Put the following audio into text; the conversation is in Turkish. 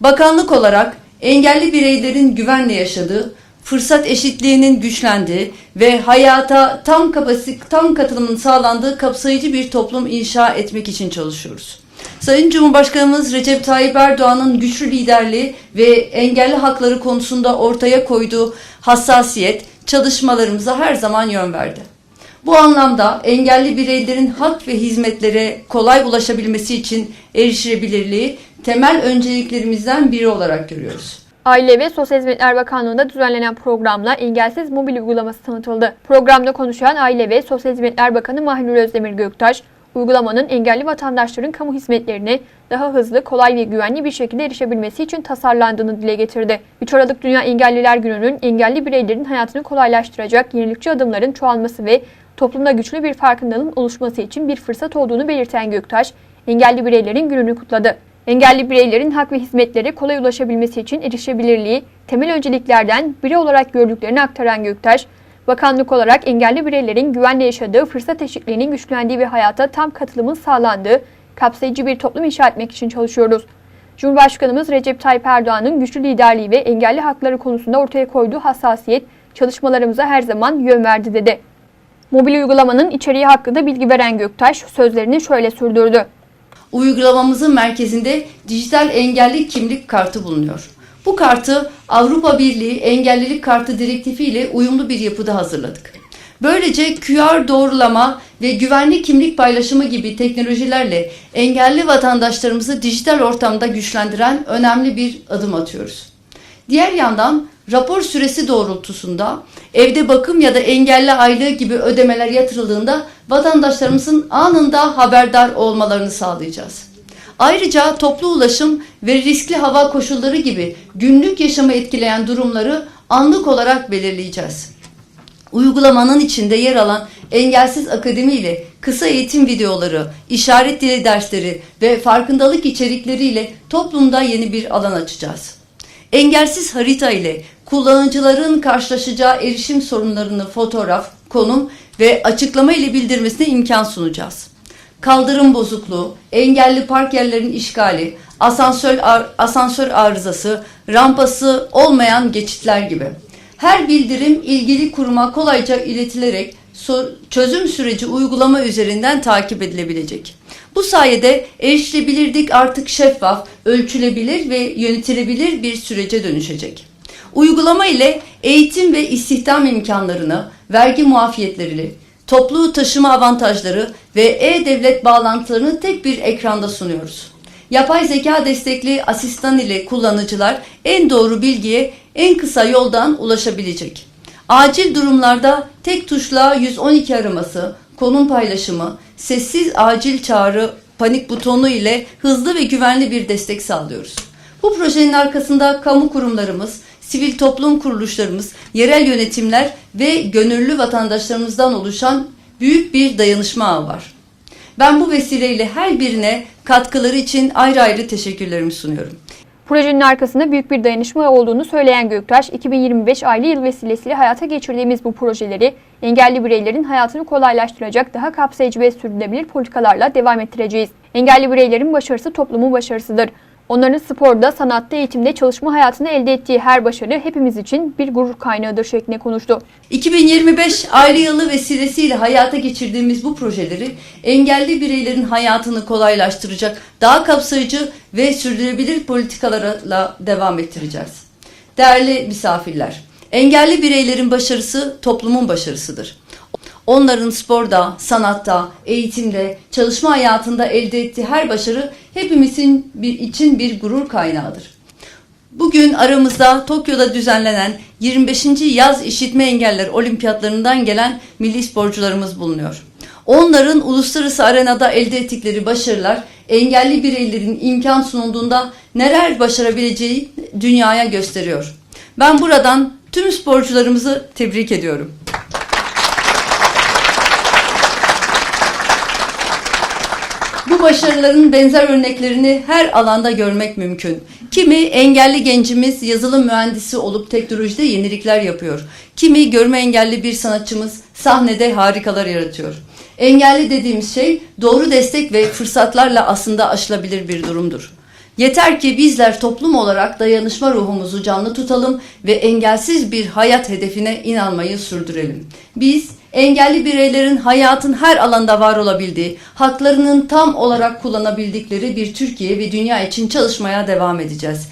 Bakanlık olarak engelli bireylerin güvenle yaşadığı, fırsat eşitliğinin güçlendiği ve hayata tam kapasite, tam katılımın sağlandığı kapsayıcı bir toplum inşa etmek için çalışıyoruz. Sayın Cumhurbaşkanımız Recep Tayyip Erdoğan'ın güçlü liderliği ve engelli hakları konusunda ortaya koyduğu hassasiyet çalışmalarımıza her zaman yön verdi. Bu anlamda engelli bireylerin hak ve hizmetlere kolay ulaşabilmesi için erişilebilirliği temel önceliklerimizden biri olarak görüyoruz. Aile ve Sosyal Hizmetler Bakanlığı'nda düzenlenen programla engelsiz mobil uygulaması tanıtıldı. Programda konuşan Aile ve Sosyal Hizmetler Bakanı Mahnur Özdemir Göktaş, uygulamanın engelli vatandaşların kamu hizmetlerine daha hızlı, kolay ve güvenli bir şekilde erişebilmesi için tasarlandığını dile getirdi. 3 Aralık Dünya Engelliler Günü'nün engelli bireylerin hayatını kolaylaştıracak yenilikçi adımların çoğalması ve toplumda güçlü bir farkındalığın oluşması için bir fırsat olduğunu belirten Göktaş, engelli bireylerin gününü kutladı. Engelli bireylerin hak ve hizmetlere kolay ulaşabilmesi için erişebilirliği temel önceliklerden biri olarak gördüklerini aktaran Göktaş, bakanlık olarak engelli bireylerin güvenle yaşadığı, fırsat eşitliğinin güçlendiği ve hayata tam katılımın sağlandığı kapsayıcı bir toplum inşa etmek için çalışıyoruz. Cumhurbaşkanımız Recep Tayyip Erdoğan'ın güçlü liderliği ve engelli hakları konusunda ortaya koyduğu hassasiyet çalışmalarımıza her zaman yön verdi dedi. Mobil uygulamanın içeriği hakkında bilgi veren Göktaş sözlerini şöyle sürdürdü. Uygulamamızın merkezinde dijital engelli kimlik kartı bulunuyor. Bu kartı Avrupa Birliği Engellilik Kartı Direktifi ile uyumlu bir yapıda hazırladık. Böylece QR doğrulama ve güvenli kimlik paylaşımı gibi teknolojilerle engelli vatandaşlarımızı dijital ortamda güçlendiren önemli bir adım atıyoruz. Diğer yandan rapor süresi doğrultusunda evde bakım ya da engelli aylığı gibi ödemeler yatırıldığında vatandaşlarımızın anında haberdar olmalarını sağlayacağız. Ayrıca toplu ulaşım ve riskli hava koşulları gibi günlük yaşamı etkileyen durumları anlık olarak belirleyeceğiz. Uygulamanın içinde yer alan Engelsiz Akademi ile kısa eğitim videoları, işaret dili dersleri ve farkındalık içerikleriyle toplumda yeni bir alan açacağız. Engelsiz harita ile kullanıcıların karşılaşacağı erişim sorunlarını fotoğraf, konum ve açıklama ile bildirmesine imkan sunacağız. Kaldırım bozukluğu, engelli park yerlerinin işgali, asansör, ar- asansör arızası, rampası olmayan geçitler gibi. Her bildirim ilgili kuruma kolayca iletilerek çözüm süreci uygulama üzerinden takip edilebilecek. Bu sayede erişilebilirlik artık şeffaf, ölçülebilir ve yönetilebilir bir sürece dönüşecek. Uygulama ile eğitim ve istihdam imkanlarını, vergi muafiyetleriyle, toplu taşıma avantajları ve e-devlet bağlantılarını tek bir ekranda sunuyoruz. Yapay zeka destekli asistan ile kullanıcılar en doğru bilgiye en kısa yoldan ulaşabilecek. Acil durumlarda tek tuşla 112 araması, konum paylaşımı, sessiz acil çağrı, panik butonu ile hızlı ve güvenli bir destek sağlıyoruz. Bu projenin arkasında kamu kurumlarımız, sivil toplum kuruluşlarımız, yerel yönetimler ve gönüllü vatandaşlarımızdan oluşan büyük bir dayanışma ağı var. Ben bu vesileyle her birine katkıları için ayrı ayrı teşekkürlerimi sunuyorum. Projenin arkasında büyük bir dayanışma olduğunu söyleyen Göktaş, 2025 aile yıl vesilesiyle hayata geçirdiğimiz bu projeleri engelli bireylerin hayatını kolaylaştıracak daha kapsayıcı ve sürdürülebilir politikalarla devam ettireceğiz. Engelli bireylerin başarısı toplumun başarısıdır. Onların sporda, sanatta, eğitimde, çalışma hayatında elde ettiği her başarı hepimiz için bir gurur kaynağıdır şeklinde konuştu. 2025 aile yılı vesilesiyle hayata geçirdiğimiz bu projeleri engelli bireylerin hayatını kolaylaştıracak daha kapsayıcı ve sürdürülebilir politikalarla devam ettireceğiz. Değerli misafirler, engelli bireylerin başarısı toplumun başarısıdır. Onların sporda, sanatta, eğitimde, çalışma hayatında elde ettiği her başarı hepimizin bir, için bir gurur kaynağıdır. Bugün aramızda Tokyo'da düzenlenen 25. Yaz İşitme Engeller Olimpiyatlarından gelen milli sporcularımız bulunuyor. Onların uluslararası arenada elde ettikleri başarılar engelli bireylerin imkan sunulduğunda neler başarabileceği dünyaya gösteriyor. Ben buradan tüm sporcularımızı tebrik ediyorum. Bu başarıların benzer örneklerini her alanda görmek mümkün. Kimi engelli gencimiz yazılım mühendisi olup teknolojide yenilikler yapıyor. Kimi görme engelli bir sanatçımız sahnede harikalar yaratıyor. Engelli dediğimiz şey doğru destek ve fırsatlarla aslında aşılabilir bir durumdur. Yeter ki bizler toplum olarak dayanışma ruhumuzu canlı tutalım ve engelsiz bir hayat hedefine inanmayı sürdürelim. Biz engelli bireylerin hayatın her alanda var olabildiği, haklarının tam olarak kullanabildikleri bir Türkiye ve dünya için çalışmaya devam edeceğiz.